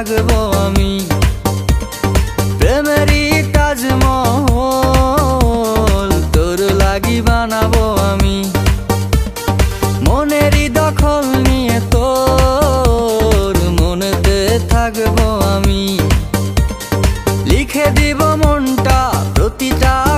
থাকব আমি। প্রেমেরই তাজমহল, তোর লাগি বানাবো আমি। মনেরই দখল নিয়ে তোর মনেতে থাকব আমি। লিখে দিব মনটা প্রতিটা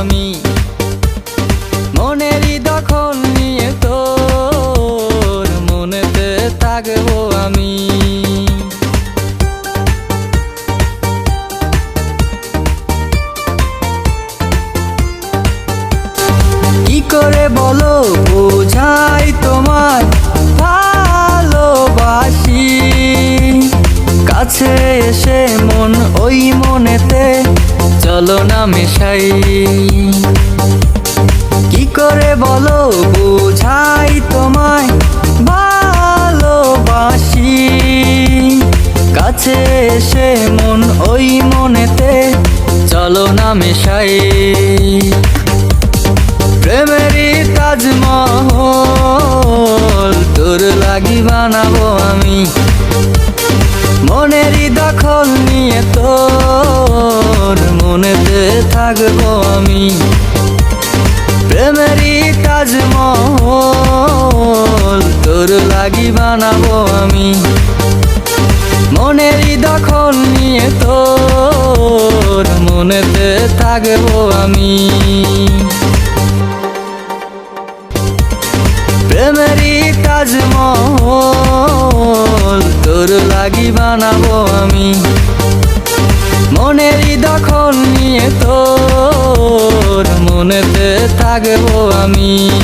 আমি। মনেরই দখল নিয়ে তোর মনেতে থাকব আমি। কি করে বলো বোঝাই তোমার চলো না মেশাই। কি করে বলো, বোঝাই তোমায় ভালোবাসি। কাছে এসে মন ওই মনেতে চলো না মেশাই। প্রেমেরই তাজমহল, তোর লাগি বানাবো আমি। মনেরই দখল নিয়ে তোর মনেতে থাকব আমি। প্রেমেরই তাজমহল, তোর লাগি বানাবো আমি। মনেরই দখল নিয়ে তোর মনেতে থাকব আমি। প্রেমেরই তাজমহল, তোর লাগি বানাবো আমি। মনেরই দখল নিয়ে তোর মনেতে থাকব আমি।